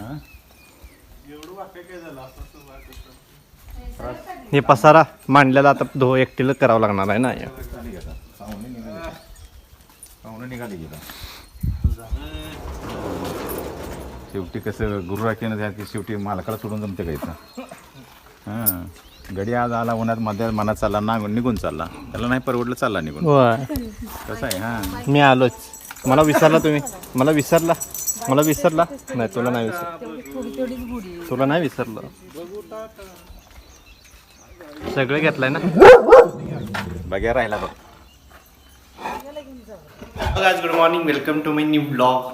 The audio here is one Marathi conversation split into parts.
हा? हे पसारा मांडलेला आता धो एकटीला करावं लागणार आहे ना. निघाले गेला शेवटी कसं गुरु राखीनं की शेवटी मालकाला सोडून जमते का इथं? हां. गडी आज आला उन्हात मध्ये मनात चालला ना निघून चालला. त्याला नाही परवडलं चालला निघून. होय. कसं आहे? हां. मी आलोच. मला विसरला तुम्ही. मला विसरला. मला विसरला. नाही तुला नाही विसर तुला नाही विसरलं. सगळं घेतलंय ना? बघ्या राहिला बघ. Guys good morning welcome to my new blog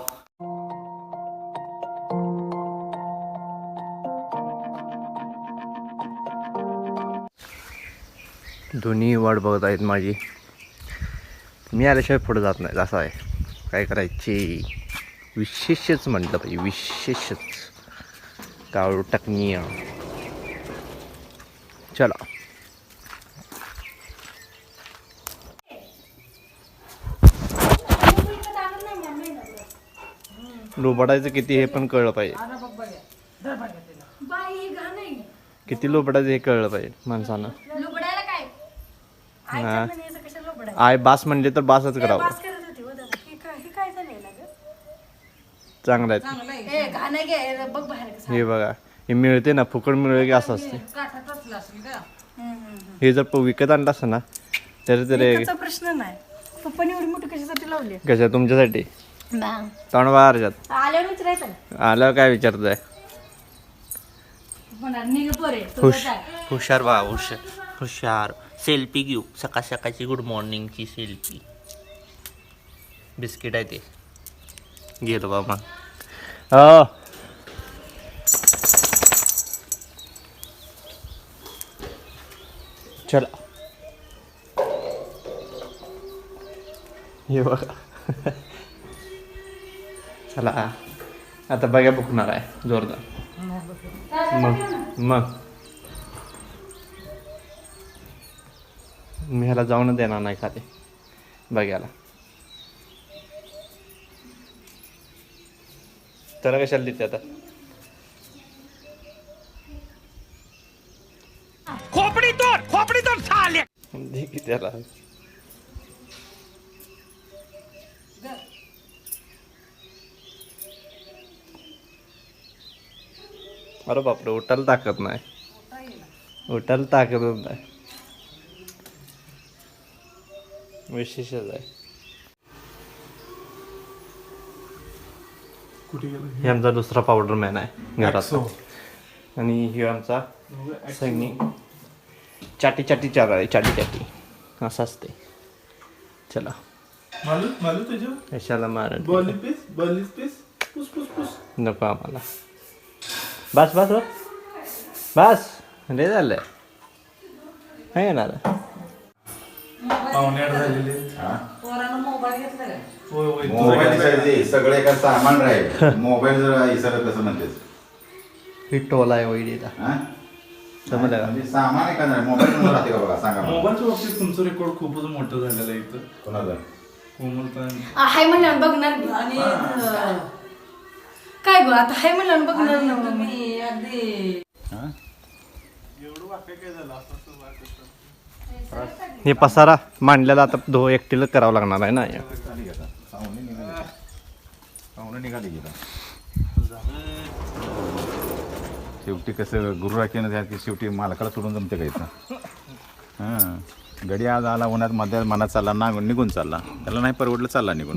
दोन्ही वाट बघत आहेत माझी. मी आल्याशिवाय पुढे जात नाही. असं आहे. काय करायचे? विशेषच म्हटलं पाहिजे विशेषच. काळू टकनीय. चला. लोबडायचं किती हे पण कळलं पाहिजे. किती लोबडायचं हे कळलं पाहिजे माणसानं? आय बास म्हणले तर बासच करावं बास करत होती हो दादा. हे काय- हे काय झालंय ना गं? चांगलं आहे. ए, घाण आहे गे, बघ बाहेर कसं. हे बघा हे मिळते ना फुकट मिळेल की असं असते. हम्म, हम्म. हे जर प- विकत आणलं असतं ना तर तर एकाचा प्रश्न नाही. पप्पानी एवढी मोठी कशासाठी लावली? कशा तुमच्यासाठी? तोंड बाहेरच्यात आल्यावर विचारायचं. ना. आल्यावर काय विचारताय? म्हणणार, निघ पोरे, तुझं हुश जाय. हुशार बा हुशार हुशार. सेल्फी घेऊ. सकाळ सकाळची गुड मॉर्निंगची सेल्फी. बिस्किट आहे ते. गेलो बाबा. हो. चला. हे बघा. चला. आता बघा बुकणार आहे जोरदार. मग मग. मी ह्याला जाऊन देणार नाही खाते बघायला. त्याला कशाला देते आता? दे की त्याला. अरे बापरे उठायला ताकद नाही. उठायला ताकदच नाही. विशेषच आहे. हे आमचा दुसरा पावडर मॅन आहे घरात. आणि हे आमचा सैनिक. चाटी चाटी चार आहे चाटी चाटी. असं असते चला. मालू मालू तुझ्या? कशाला मार बॉली पीस बॉली पीस पुस पुस पुस. नको आम्हाला. बस बस बस. बस. लय झालंय. आहे ना पाहुणे आठ झालेले होय होय. मोबाईल विसरते सगळे का सामान राहील. मोबाईल जर इसरत कसं म्हणतेस. ही टोला आहे वैडीला हा? समजलं का? म्हणजे सामान आहे का नाही मोबाईल म्हणून राहते का बघा सांगा मला. मोबाईलच्या बाबतीत तुमचं रेकॉर्ड खूपच मोठं झालेलं आहे इथं. कोणाचं? कोमलता हाय म्हणल्यावर बघणार मी. आणि अं, काय गो आता हाय म्हणल्यावर बघणार ना मी हा? हे पसारा मांडलेला आता धो एकटीला करावं लागणार आहे ना शेवटी कसं गुरु राखीनं की शेवटी मालकाला सोडून जमते का इथं? हां. गडी आज आला उन्हात मध्ये मनात चालला ना निघून चालला. त्याला नाही परवडलं चालला निघून.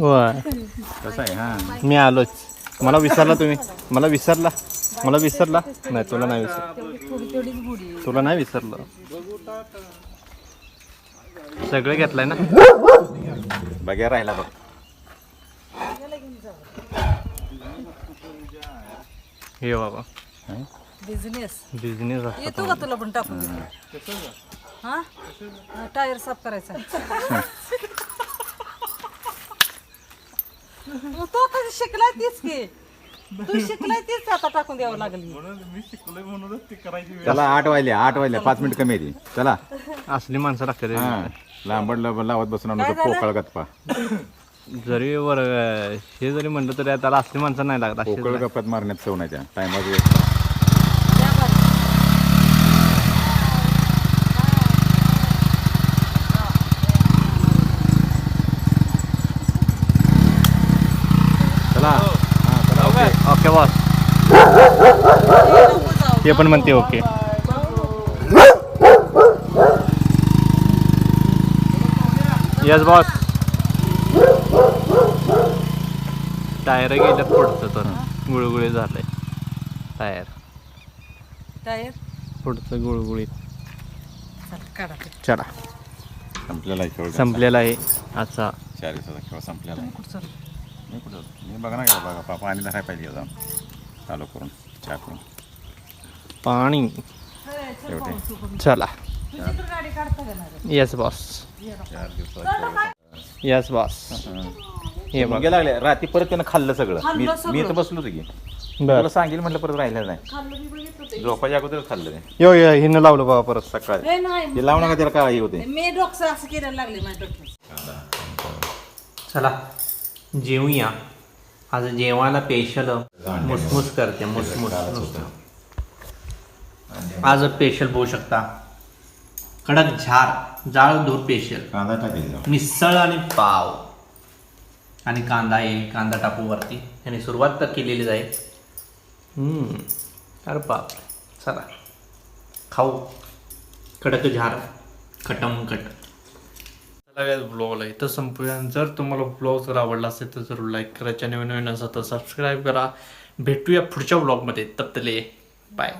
कसं आहे? हां. मी आलोच. मला विसरला तुम्ही? मला विसरला? मला विसरला? नाही तुला नाही विसर तुला नाही विसरलं. सगळं घेतलंय ना? बघ्या राहिला बघ. हे बाबा. हं? बिझनेस बिझनेस येतो का तुला पण टाकून? हा. टायर साफ करायचा. तो आता शिकलाय तीच की. तू शिकलाय तीच आता टाकून द्यावं लागली मी. शिकलोय म्हणूनच ते करायची चला आठ वाजले आठ वाजले पाच मिनिट कमी येते चला. असली माणसं लागतात हां लांबड लांबड लावत बसून आणतो पोकळ गप्पा. जरी वर हे जरी म्हणलं तरी त्याला असली माणसं नाही लागत अशीच पोकळ. गप्पात मारण्यात त्या. टायमात वेळ चला हा, चला, बॉस ते पण म्हणते ओके यस बॉस टायर गेलं पुढचं तर. गुळगुळी झालंय. टायर टायर पुढचं गुळगुळीत. चल संपलेला आहे खेळ संपलेला आहे आजचा. संपलेला आहे? मी कुठं? मी बघा ना गेला बघा. पापा आणि धरायला पाहिजे जाऊन चालू करून चहा करून पाणी. शेवटी. चला. का? येस बॉस चार येस बॉस हे. बघ. मुगे लागले रात्री परत त्यानं खाल्लं सगळं. मी खाल्लं मी. तर बसलो होतो की. बर. तुला सांगेल म्हटलं परत राहिलं नाही. झोपाच्या अगोदरच खाल्लं ते. यो यो हिनं लावलं बाबा परत सकाळी. ए, नाही. ते लावू नका त्याला काय होते. मी डोकं असं केलं लागले माझ्या डोक्यात. चला. जेवूया. आज जेवायला पेशल मुसमुस करते मुसमुस. आज पेशल बघू शकता. कडक झार जाळ दूर पेशल कांदा टाकेल. मिसळ आणि पाव. आणि कांदा आहे कांदा टाकू वरती याने सुरुवात तर केलेलीच आहे. अरे बाप चला. खाऊ. कडक झार. खटम कट ब्लॉगला इथं संपूया. जर तुम्हाला ब्लॉग जर आवडला असेल तर जरूर लाईक करा. चॅनल नवीन असा तर सबस्क्राईब करा. भेटूया पुढच्या ब्लॉगमध्ये तप्तले बाय